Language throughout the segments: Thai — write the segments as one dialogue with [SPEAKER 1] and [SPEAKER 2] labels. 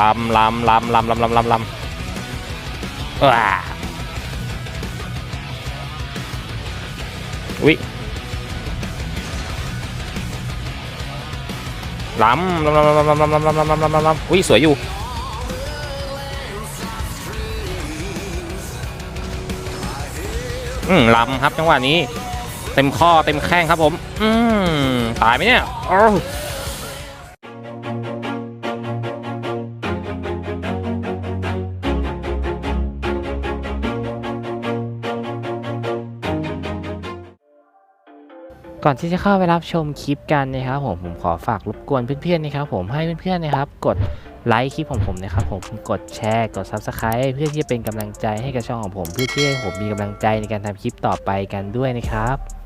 [SPEAKER 1] ลำลำลำลำลำลำลำลำว้าวิลำลำลำลำลำลำลำลำลำลำลำลำลำวิสวยอยู่อืมลำครับจังหวะนี้ เต็มข้อเต็มแข้งครับผม อืมตายไหมเนี่ยอ้ ก่อนที่จะเข้าไปรับชมคลิปกันนะครับผมผมขอฝากรบกวนเพื่อนๆนะครับผมให้เพื่อนๆนะครับ กดไลค์คลิปของผมนะครับผมกดแชร์ กด s u b สไครป์เพื่อที่จะเป็นกำลังใจให้กับช่องของผม เพื่อที่ให้ผมมีกำลังใจในการทำคลิปต่อไปกันด้วยนะครับ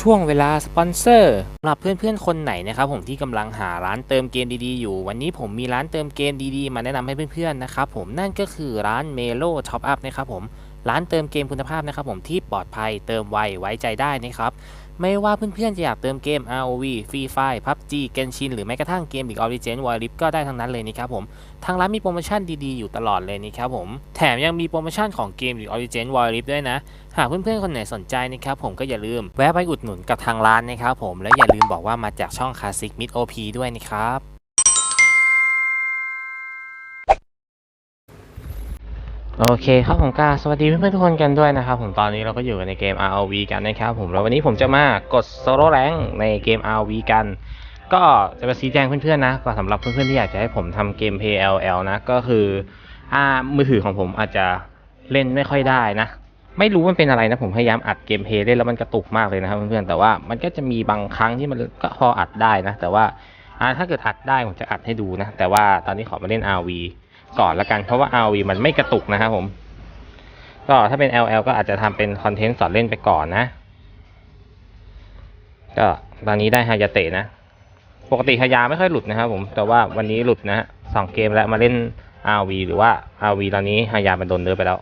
[SPEAKER 1] ช่วงเวลาสปอนเซอร์สำหรับเพื่อนๆคนไหนนะครับผมที่กำลังหาร้านเติมเกมดีๆอยู่ วันนี้ผมมีร้านเติมเกมดีๆ มาแนะนำให้เพื่อนๆนะครับผมนั่นก็คือร้านเมโลช็อปอัพนะครับผมร้านเติมเกมคุณภาพนะครับผมที่ปลอดภัยเติมไวไว้ใจได้นะครับ ไม่ว่าเพื่อนๆจะอยากเติมเกม ROV Free Fire PUBG Genshin หรือแม้กระทั่งเกม League of Legends Wild Rift ก็ได้ทั้งนั้นเลยนะครับผม ทางร้านมีโปรโมชั่นดีๆอยู่ตลอดเลยนะครับผม แถมยังมีโปรโมชั่นของเกม League of Legends Wild Rift ด้วยนะ หากเพื่อนๆคนไหนสนใจนะครับผมก็อย่าลืมแวะไปอุดหนุนกับทางร้านนะครับผม และอย่าลืมบอกว่ามาจากช่อง Classic Mid OP ด้วยนะครับ โอเคครับผมกาสวัสดีเพื่อนๆทุกคนกันด้วยนะครับผมตอนนี้เราก็อยู่กันในเกม ROV กันนะครับผมแล้ววันนี้ผมจะมากดโซโล่แรงในเกม ROV กัน ก็จะมาชี้แจงเพื่อนๆนะก็สำหรับเพื่อนๆที่อยากจะให้ผมทำเกม PLL นะก็คืออ่ามือถือของผมอาจจะเล่นไม่ค่อยได้นะ ไม่รู้มันเป็นอะไรนะผมพยายามอัดเกมเพลย์เล่นแล้วมันกระตุกมากเลยนะครับเพื่อนๆแต่ว่ามันก็จะมีบางครั้งที่มันก็พออัดได้นะ แต่ว่าอ่าถ้าเกิดอัดได้ผมจะอัดให้ดูนะ แต่ว่าตอนนี้ขอมาเล่น RV ก่อนละกัน เพราะว่า RV มันไม่กระตุกนะครับผม ก็ถ้าเป็น LL ก็อาจจะทำเป็นคอนเทนต์สอนเล่นไปก่อนนะ ก็ตอนนี้ได้ฮายาเตะนะ ปกติฮายาไม่ค่อยหลุดนะครับผม แต่ว่าวันนี้หลุดนะฮะสองเกมแล้วมาเล่น RV หรือว่า RV ตอนนี้ฮายามันโดนเนื้อไปแล้ว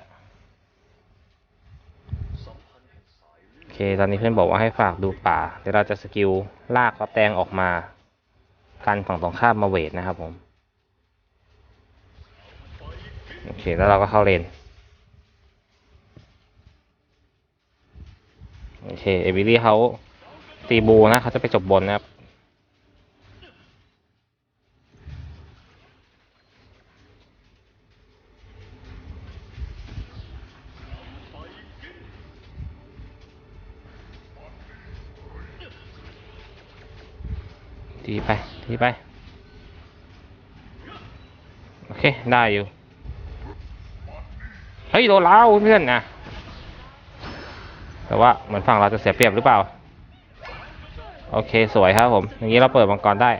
[SPEAKER 1] โอเคตอนนี้เพื่อนบอกว่าให้ฝากดูป่า เดี๋ยวเราจะสกิลลากกระแตงออกมา กันฝั่งตรงข้ามมาเวทนะครับผม โอเค แล้วเราก็เข้าเลน โอเค เอวิลี่เขาตีบูนะเขาจะไปจบบนนะครับทีไปทีไป โอเค ได้อยู่ ฮ้ยโดนแล้วเพื่อนนะแต่ว่าเหมือนฝั่งเราจะเสียเปรียบหรือเปล่า โอเคสวยครับผม อย่างนี้เราเปิดมังกรได้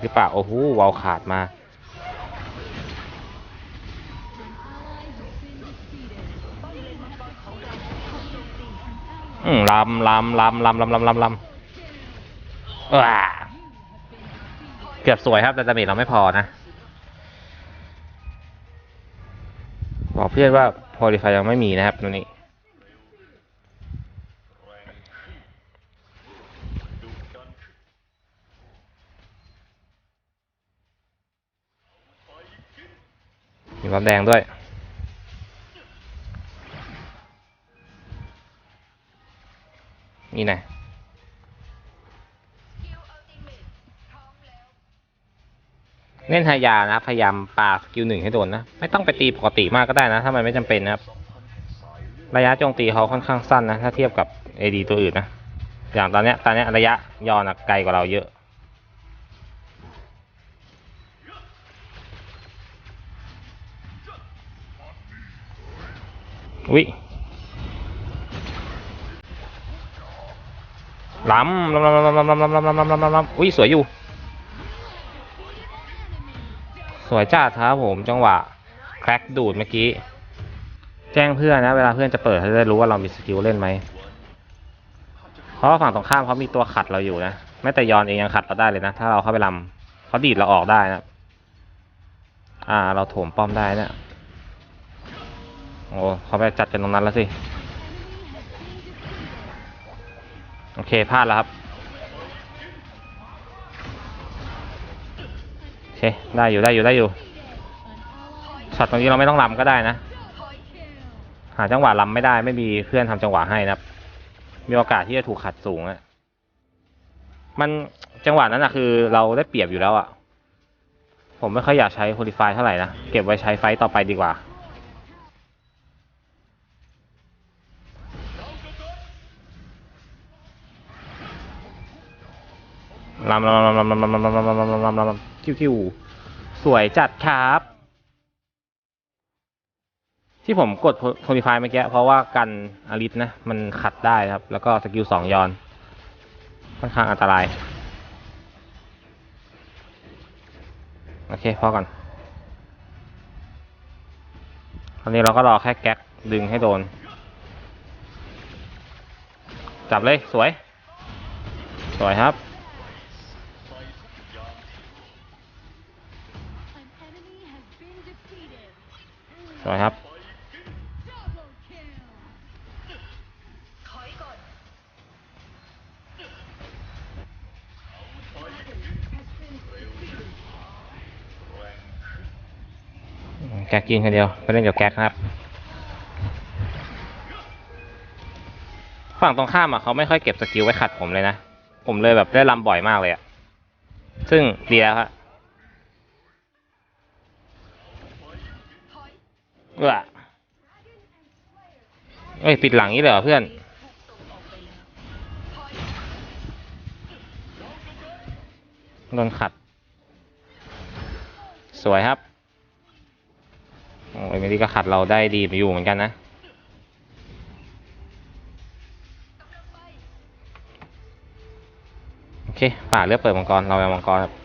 [SPEAKER 1] หรือเปล่าโอ้โหวาลขาดมา อืมลำลำลำลำลำลำลำลำว้าเกือบสวยครับแต่ดาเมจเราไม่พอนะ บอกเพื่อนว่าพอลิฟายยังไม่มีนะครับตัวนี้ มีความแดงด้วยนี่ไง เล่นฮายานะพยายามปาสกิลหนึ่งให้โดนนะ ไม่ต้องไปตีปกติมากก็ได้นะ ถ้ามันไม่จำเป็นนะครับ ระยะโจมตีเขาค่อนข้างสั้นนะ ถ้าเทียบกับ AD ตัวอื่นนะ อย่างตอนเนี้ยตอนเนี้ยระยะยอนะไกลกว่าเราเยอะอุ้ยล้ำล้ำล้ำล้ำล้ำล้ำล้ำล้ำล้ำล้ำล้ำล้ำอุ้ยสวยอยู่ วยจ้าครับผมจังหวะแคร็กดูดเมื่อกี้ แจ้งเพื่อนนะ เวลาเพื่อนจะเปิดเขาจะได้รู้ว่าเรามีสกิลเล่นไหมเพราะว่าฝั่งตรงข้ามเขามีตัวขัดเราอยู่นะแม้แต่ยอนเองยังขัดเราได้เลยนะ ถ้าเราเข้าไปลำเขาดีดเราออกได้นะอ่า เราโถมป้อมได้เนี่ยโอ้เขาไปจัดกันตรงนั้นแล้วสิ โอเคพลาดแล้วครับ เคได้อยู่ได้อยู่ได้อยู่ช็อตตรงนี้เราไม่ต้องลำก็ได้นะ หาจังหวะลำไม่ได้ไม่มีเพื่อนทำจังหวะให้นะครับมีโอกาสที่จะถูกขัดสูงอะมันจังหวะนั้นอะคือเราได้เปรียบอยู่แล้วอะผมไม่ค่อยอยากใช้โคลิฟายเท่าไหร่นะ เก็บไว้ใช้ไฟต่อไปดีกว่า ลำลำลำลำลำลำลำลำลำลำลำลำลำคิวคิวสวยจัดครับ ที่ผมกดโ u ลิฟายเมื่อกี้เพราะว่ากันอลิสนะ มันขัดได้ครับ แล้วก็สกิลสองยอน ค่อนข้างอันตราย โอเคพอก่อนตอนนี้เราก็รอแค่แก๊กดึงให้โดน จับเลยสวย สวยครับ สวยครับแก๊กยิงคนเดียวไปเล่นกับแก๊กครับ ฝั่งตรงข้ามอะเขาไม่ค่อยเก็บสกิลไว้ขัดผมเลยนะ ผมเลยแบบได้ลำบ่อยมากเลยอะ ซึ่งดีแล้วครับ เออเอ้ยปิดหลังนี้เลยเหรอเพื่อน โดนขัด สวยครับ โอ้ยเมลี่ก็ขัดเราได้ดีอยู่เหมือนกันนะ โอเค ป่าเลือกเปิดมังกร เราเอามังกรครับ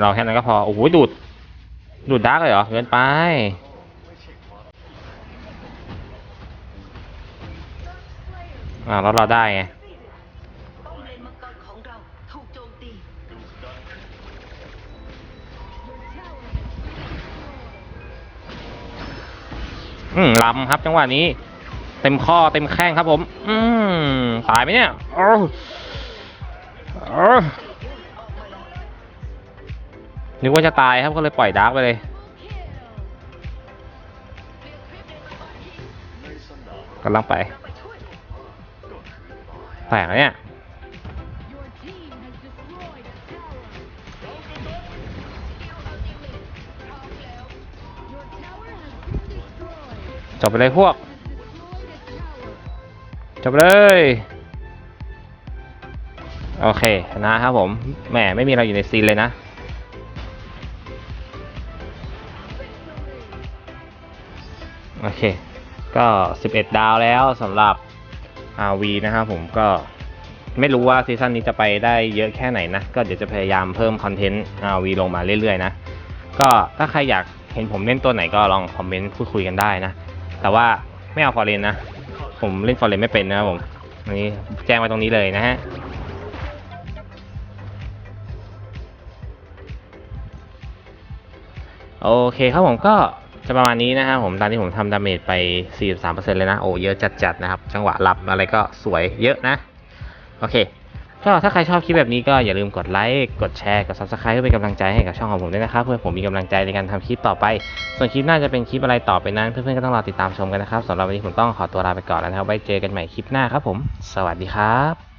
[SPEAKER 1] เราแค่นั้นก็พอ โอ้โหดูด ดูดดาร์กเลยเหรอ เกินไป อ่าแล้วเราได้ไง
[SPEAKER 2] อืมลำ
[SPEAKER 1] ครับ จังหวะนี้ เต็มข้อเต็มแข้งครับผม อืมตายไหมเนี่ยโอ้โอ้ นึกว่าจะตายครับก็เลยปล่อยดาร์กไปเลยกำลังไปแตกเนี่ยจบไปเลยพวกจบไปเลย โอเคชนะครับผม แหม ไม่มีเราอยู่ในซีนเลยนะ เค ก็ 11 ดาวแล้วสำหรับ RV นะครับผมก็ไม่รู้ว่าซีซั่นนี้จะไปได้เยอะแค่ไหนนะ ก็เดี๋ยวจะพยายามเพิ่มคอนเทนต์ RV ลงมาเรื่อยๆนะ ก็ถ้าใครอยากเห็นผมเล่นตัวไหนก็ลองคอมเมนต์พูดคุยกันได้นะ แต่ว่าไม่เอาฟอร์เรนนะ ผมเล่นฟอร์เรนไม่เป็นนะครับผมอันนี้แจ้งไว้ตรงนี้เลยนะฮะโอเคครับผมก็ จะประมาณนี้นะครับผมตอนที่ผมทำดาเมจไป 43%เลยนะ โอ้เยอะจัดๆนะครับ จังหวะรับอะไรก็สวยเยอะนะ โอเค ก็ถ้าใครชอบคลิปแบบนี้ก็อย่าลืมกดไลค์ กดแชร์ กด subscribe เพื่อเป็นกำลังใจให้กับช่องของผมด้วยนะครับ เพื่อผมมีกำลังใจในการทำคลิปต่อไป ส่วนคลิปหน้าจะเป็นคลิปอะไรต่อไปนั้น เพื่อนๆก็ต้องรอติดตามชมกันนะครับสำหรับวันนี้ผมต้องขอตัวลาไปก่อนแล้วนะครับ ไว้เจอกันใหม่คลิปหน้าครับผม สวัสดีครับ